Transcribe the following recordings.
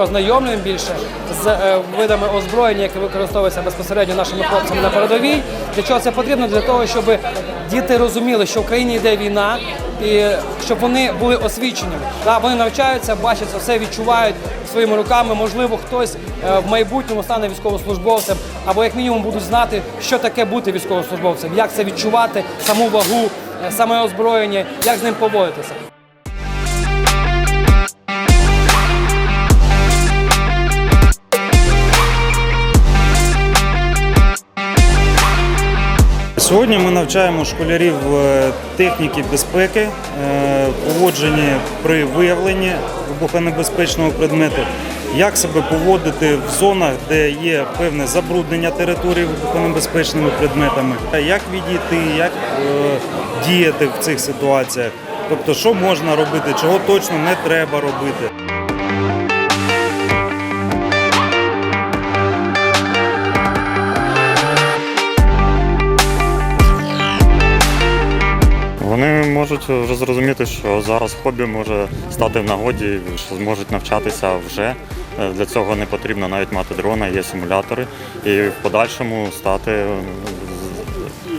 ознайомлюємо більше з е, видами озброєння, які використовуються безпосередньо нашими хлопцями на передовій. Для чого це потрібно? Для того, щоб діти розуміли, що в країні йде війна, і щоб вони були освіченими. Вони навчаються, бачать все, відчувають своїми руками. Можливо, хтось е, в майбутньому стане військовослужбовцем, або як мінімум будуть знати, що таке бути військовослужбовцем, як це відчувати, саму вагу, е, саме озброєння, як з ним поводитися. Сьогодні ми навчаємо школярів е, техніки безпеки, е, поводженні при виявленні вибухонебезпечного предмету, як себе поводити в зонах, де є певне забруднення території вибухонебезпечними предметами, як відійти, як е, діяти в цих ситуаціях. Тобто, що можна робити, чого точно не треба робити. Вони можуть вже зрозуміти, що зараз хобі може стати в нагоді, що зможуть навчатися вже. Е, Для цього не потрібно навіть мати дрона, є симулятори, і в подальшому стати е,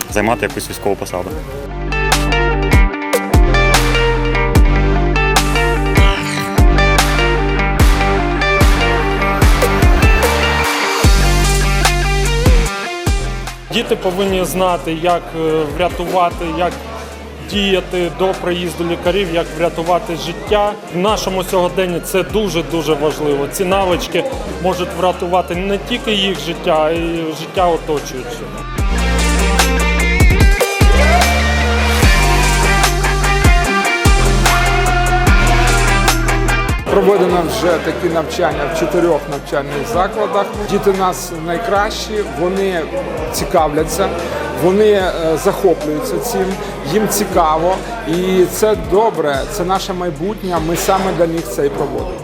займати якусь військову посаду. Діти повинні знати, як е, врятувати, як діяти до приїзду лікарів, як врятувати життя. В нашому сьогоденні це дуже дуже важливо. Ці навички можуть врятувати не тільки їх життя, а й життя оточуючих. Проведено вже такі навчання в чотирьох навчальних закладах. Діти нас найкращі, вони цікавляться, вони е, захоплюються цим, їм цікаво, і це добре. Це наше майбутнє. Ми саме для них це і проводимо.